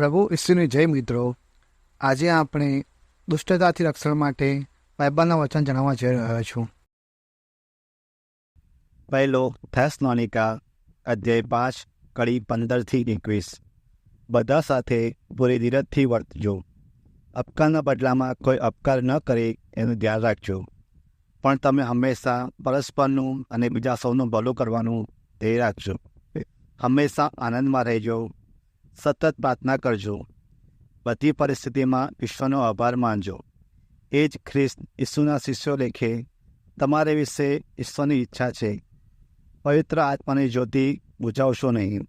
પ્રભુ ઈસુની જય મિત્રો. આજે આપણે દુષ્ટતાથી રક્ષણ માટે બાઇબલના વચન જણાવવા જઈ રહ્યો છું. પહેલો થેસલોનિકા અધ્યાય પાંચ, કડી પંદરથી એકવીસ. બધા સાથે પૂરી ધીરજથી વર્તજો. અપકારના બદલામાં કોઈ અપકાર ન કરે એનું ધ્યાન રાખજો. પણ તમે હંમેશા પરસ્પરનું અને બીજા સૌનું ભલું કરવાનું ધ્યેય રાખજો. હંમેશા આનંદમાં રહેજો. સતત પ્રાર્થના કરજો. બધી પરિસ્થિતિમાં ઈશ્વરનો આભાર માનજો. એ જ ખ્રિસ્ત ઈસુના શિષ્યો લેખે, તમારે વિશે ઈશ્વરની ઈચ્છા છે. પવિત્ર આત્માની જ્યોતિ બુજાવશો નહીં.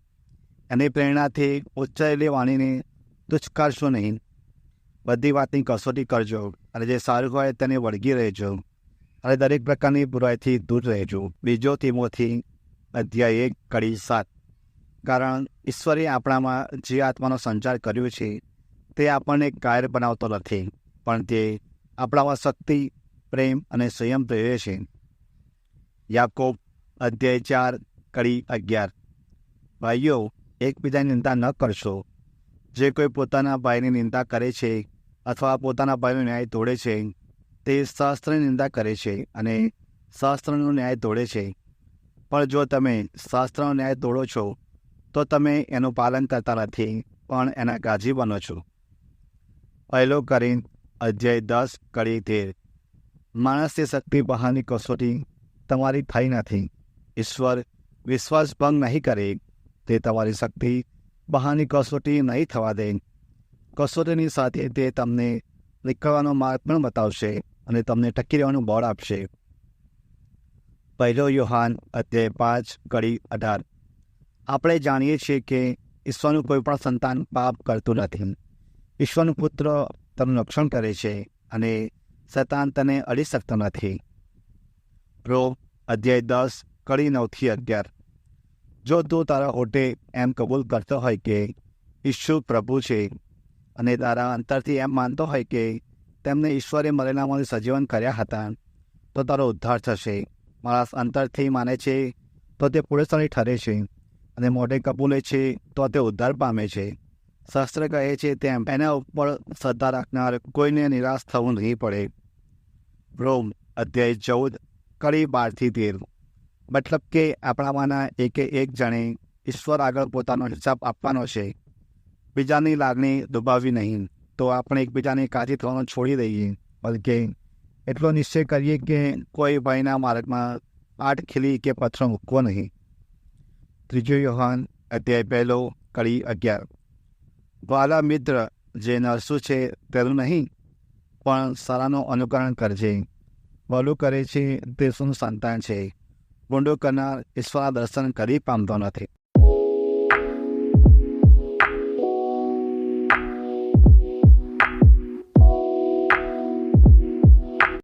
એની પ્રેરણાથી ઉચ્ચારેલી વાણીને દુષ્કારશો નહીં. બધી વાતની કસોટી કરજો અને જે સારું હોય તેને વળગી રહેજો. અને દરેક પ્રકારની બુરાઈથી દૂર રહેજો. બીજો તીમોથી અધ્યાય એક, કડી સાત. કારણ ઈશ્વરે આપણામાં જે આત્માનો સંચાર કર્યો છે, તે આપણને કાયર બનાવતો નથી, પણ તે આપણામાં શક્તિ, પ્રેમ અને સંયમ પ્રેરે છે. યાકોબ અધ્યાય ચાર, કડી અગિયાર. ભાઈઓ, એકબીજાની નિંદા ન કરશો. જે કોઈ પોતાના ભાઈની નિંદા કરે છે અથવા પોતાના ભાઈનો ન્યાય તોડે છે, તે શાસ્ત્રની નિંદા કરે છે અને શાસ્ત્રનો ન્યાય તોડે છે. પણ જો તમે શાસ્ત્રનો ન્યાય તોડો છો તો તમે એનું પાલન કરતા નથી, પણ એના ગાજી બનો છો. પહેલો કરીને અધ્યાય દસ, કડી તેર. માણસની શક્તિ બહારની કસોટી તમારી થઈ નથી. ઈશ્વર વિશ્વાસ ભંગ નહીં કરે, તે તમારી શક્તિ બહારની કસોટી નહીં થવા દે. કસોટીની સાથે તે તમને નીકળવાનો માર્ગ પણ બતાવશે અને તમને ટકી રહેવાનું બળ આપશે. પહેલો યુહાન અધ્યાય પાંચ, કડી અઢાર. આપણે જાણીએ છીએ કે ઈશ્વરનું કોઈ પણ સંતાન પાપ કરતું નથી. ઈશ્વરનું પુત્ર તેનું રક્ષણ કરે છે અને શતાન તને અડી શકતો નથી. પ્રો અધ્યાય દસ કડી નવથી અગિયાર. જો તું તારા હોટે એમ કબૂલ કરતો હોય કે ઈશ્વર પ્રભુ છે અને તારા અંતરથી એમ માનતો હોય કે તેમને ઈશ્વરે મરેલામાંથી સજીવન કર્યા હતા, તો તારો ઉદ્ધાર થશે. માણસ અંતરથી માને છે તો તે પુરેસરી ઠરે છે. અને મોઢે કબૂલે છે તો તે ઉદ્ધાર પામે છે. શાસ્ત્ર કહે છે તેમ એના ઉપર શ્રદ્ધા રાખનાર કોઈને નિરાશ થવું નહીં પડે. રોમ અધ્યાય ચૌદ, કડી બારથી તેર. મતલબ કે આપણામાંના એકે એક જણે ઈશ્વર આગળ પોતાનો હિસાબ આપવાનો છે. બીજાની લાગણી દુભાવી નહીં, તો આપણે એકબીજાની કાળજી થવાનું છોડી દઈએ. બલકે એટલો નિશ્ચય કરીએ કે કોઈ ભાઈના માર્ગમાં આઠ ખીલી કે પથ્થર મૂકવો નહીં. ત્રીજો યોહાન અધ્યાય પહેલો કડી અગિયાર. વાલા મિત્ર જે નરસું છે તેનું નહીં, પણ સારાનું અનુકરણ કરજે. ભલું કરે છે, તે શું સંતાન છે? ગુંડો કરનાર ઈશ્વર દર્શન કરી પામતો નથી.